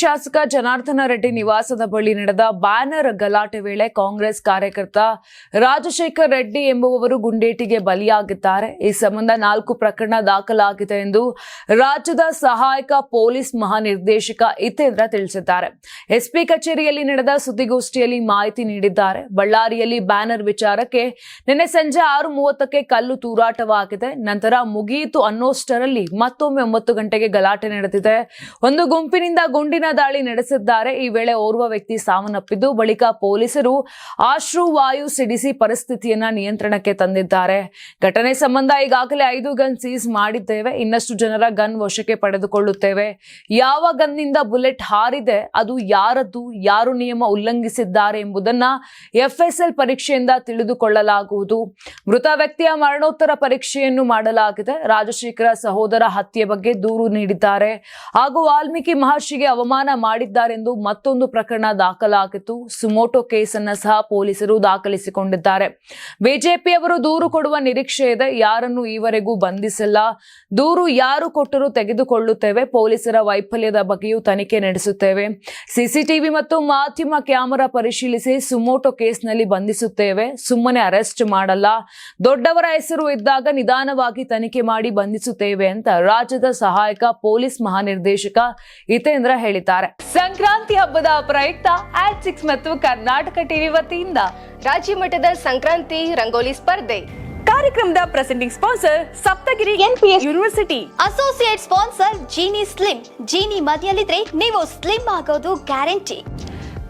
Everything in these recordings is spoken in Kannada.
ಶಾಸಕ ಜನಾರ್ದನ ರೆಡ್ಡಿ ನಿವಾಸದ ಬಳಿ ನಡೆದ ಬ್ಯಾನರ್ ಗಲಾಟೆ ವೇಳೆ ಕಾಂಗ್ರೆಸ್ ಕಾರ್ಯಕರ್ತ ರಾಜಶೇಖರ್ ರೆಡ್ಡಿ ಎಂಬುವವರು ಗುಂಡೇಟಿಗೆ ಬಲಿಯಾಗಿದ್ದಾರೆ. ಈ ಸಂಬಂಧ ನಾಲ್ಕು ಪ್ರಕರಣ ದಾಖಲಾಗಿದೆ ಎಂದು ರಾಜ್ಯದ ಸಹಾಯಕ ಪೊಲೀಸ್ ಮಹಾನಿರ್ದೇಶಕ ಹಿತೇಂದ್ರ ತಿಳಿಸಿದ್ದಾರೆ. ಎಸ್ಪಿ ಕಚೇರಿಯಲ್ಲಿ ನಡೆದ ಸುದ್ದಿಗೋಷ್ಠಿಯಲ್ಲಿ ಮಾಹಿತಿ ನೀಡಿದ್ದಾರೆ. ಬಳ್ಳಾರಿಯಲ್ಲಿ ಬ್ಯಾನರ್ ವಿಚಾರಕ್ಕೆ ನಿನ್ನೆ ಸಂಜೆ ಆರು ಮೂವತ್ತಕ್ಕೆ ಕಲ್ಲು ತೂರಾಟವಾಗಿದೆ. ನಂತರ ಮುಗಿಯಿತು ಅನ್ನೋಷ್ಟರಲ್ಲಿ ಮತ್ತೊಮ್ಮೆ ಒಂಬತ್ತು ಗಂಟೆಗೆ ಗಲಾಟೆ ನಡೆದಿದೆ. ಒಂದು ಗುಂಪಿನಿಂದ ಗುಂಡಿನ ದಾಳಿ ನಡೆಸಿದ್ದಾರೆ. ಈ ವೇಳೆ ಓರ್ವ ವ್ಯಕ್ತಿ ಸಾವನ್ನಪ್ಪಿದ್ದು, ಬಳಿಕ ಪೊಲೀಸರು ಆಶ್ರುವಾಯು ಸಿಡಿಸಿ ಪರಿಸ್ಥಿತಿಯನ್ನ ನಿಯಂತ್ರಣಕ್ಕೆ ತಂದಿದ್ದಾರೆ. ಘಟನೆ ಸಂಬಂಧ ಈಗಾಗಲೇ ಐದು ಗನ್ ಸೀಸ್ ಮಾಡಿದ್ದೇವೆ. ಇನ್ನಷ್ಟು ಜನರ ಗನ್ ವಶಕ್ಕೆ ಪಡೆದುಕೊಳ್ಳುತ್ತೇವೆ. ಯಾವ ಗನ್ನಿಂದ ಬುಲೆಟ್ ಹಾರಿದೆ, ಅದು ಯಾರದ್ದು, ಯಾರು ನಿಯಮ ಉಲ್ಲಂಘಿಸಿದ್ದಾರೆ ಎಂಬುದನ್ನ ಎಫ್ಎಸ್ಎಲ್ ಪರೀಕ್ಷೆಯಿಂದ ತಿಳಿದುಕೊಳ್ಳಲಾಗುವುದು. ಮೃತ ವ್ಯಕ್ತಿಯ ಮರಣೋತ್ತರ ಪರೀಕ್ಷೆಯನ್ನು ಮಾಡಲಾಗಿದೆ. ರಾಜಶೇಖರ ಸಹೋದರ ಹತ್ಯೆ ಬಗ್ಗೆ ದೂರು ನೀಡಿದ್ದಾರೆ. ಹಾಗೂ ವಾಲ್ಮೀಕಿ ಮಹರ್ಷಿಗೆ ಅವಮಾನ ಮಾಡಿದ್ದಾರೆಂದು ಮತ್ತೊಂದು ಪ್ರಕರಣ ದಾಖಲಾಗಿತ್ತು. ಸುಮೋಟೋ ಅನ್ನ ಸಹ ಪೊಲೀಸರು ದಾಖಲಿಸಿಕೊಂಡಿದ್ದಾರೆ. ಬಿಜೆಪಿ ಅವರು ದೂರು ಕೊಡುವ ನಿರೀಕ್ಷೆ ಇದೆ. ಯಾರನ್ನು ಈವರೆಗೂ ಬಂಧಿಸಿಲ್ಲ. ದೂರು ಯಾರು ಕೊಟ್ಟರೂ ತೆಗೆದುಕೊಳ್ಳುತ್ತೇವೆ. ಪೊಲೀಸರ ವೈಫಲ್ಯದ ಬಗ್ಗೆಯೂ ತನಿಖೆ ನಡೆಸುತ್ತೇವೆ. ಸಿಸಿಟಿವಿ ಮತ್ತು ಮಾಧ್ಯಮ ಕ್ಯಾಮೆರಾ ಪರಿಶೀಲಿಸಿ ಸುಮೋಟೋ ಕೇಸ್ನಲ್ಲಿ ಬಂಧಿಸುತ್ತೇವೆ. ಸುಮ್ಮನೆ ಅರೆಸ್ಟ್ ಮಾಡಲ್ಲ. ದೊಡ್ಡವರ ಹೆಸರು ಇದ್ದಾಗ ನಿಧಾನವಾಗಿ ತನಿಖೆ ಮಾಡಿ ಬಂಧಿಸುತ್ತೇವೆ ಅಂತ ರಾಜ್ಯದ ಸಹಾಯಕ ಪೊಲೀಸ್ ಮಹಾನಿರ್ದೇಶಕ ಹಿತೇಂದ್ರ ಹೇಳಿದ್ದಾರೆ. ಸಂಕ್ರಾಂತಿ ಹಬ್ಬದ ಪ್ರಯುಕ್ತ ಆಟ್ ಸಿಕ್ಸ್ ಮತ್ತು ಕರ್ನಾಟಕ ಟಿವಿ ವತಿಯಿಂದ ರಾಜ್ಯ ಮಟ್ಟದ ಸಂಕ್ರಾಂತಿ ರಂಗೋಲಿ ಸ್ಪರ್ಧೆ. ಕಾರ್ಯಕ್ರಮದ presenting sponsor Saptagiri NPS university associate sponsor Jeeni slim Jeeni ಮನೆಯಲ್ಲಿದ್ರೆ ನೀವು ಸ್ಲಿಮ್ ಆಗೋದು guarantee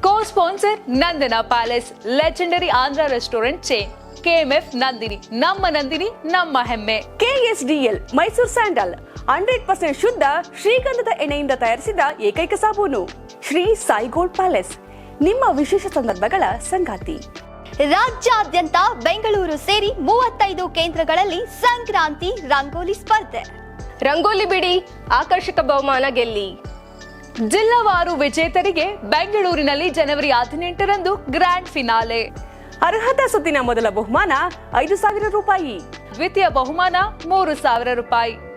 co sponsor Nandana palace legendary Andhra restaurant chain KMF Nandini ನಮ್ಮ ನಂದಿನಿ ನಮ್ಮ ಹೆಮ್ಮೆ. KSDL Mysuru sandal hundred percent ಶುದ್ಧ ಶ್ರೀಗಂಧದ ಎಣ್ಣೆಯಿಂದ ತಯಾರಿಸಿದ ಏಕೈಕ ಸಾಬೂನು ಶ್ರೀ ಸಾಯಿಗೋಲ್ಡ್ ಪ್ಯಾಲೇಸ್. ನಿಮ್ಮ ವಿಶೇಷ ಸಂದರ್ಭಗಳ ಸಂಗಾತಿ. ರಾಜ್ಯಾದ್ಯಂತ ಬೆಂಗಳೂರು ಸೇರಿ ಮೂವತ್ತೈದು ಕೇಂದ್ರಗಳಲ್ಲಿ ಸಂಕ್ರಾಂತಿ ರಂಗೋಲಿ ಸ್ಪರ್ಧೆ. ರಂಗೋಲಿ ಬಿಡಿ ಆಕರ್ಷಕ ಬಹುಮಾನ ಗೆಲ್ಲಿ. ಜಿಲ್ಲಾವಾರು ವಿಜೇತರಿಗೆ ಬೆಂಗಳೂರಿನಲ್ಲಿ ಜನವರಿ ಹದಿನೆಂಟರಂದು ಗ್ರ್ಯಾಂಡ್ ಫಿನಾಲೆ. ಅರ್ಹತಾ ಸುತ್ತಿನ ಮೊದಲ ಬಹುಮಾನ ಐದು ಸಾವಿರ ರೂಪಾಯಿ. ದ್ವಿತೀಯ ಬಹುಮಾನ ಮೂರು ಸಾವಿರ ರೂಪಾಯಿ.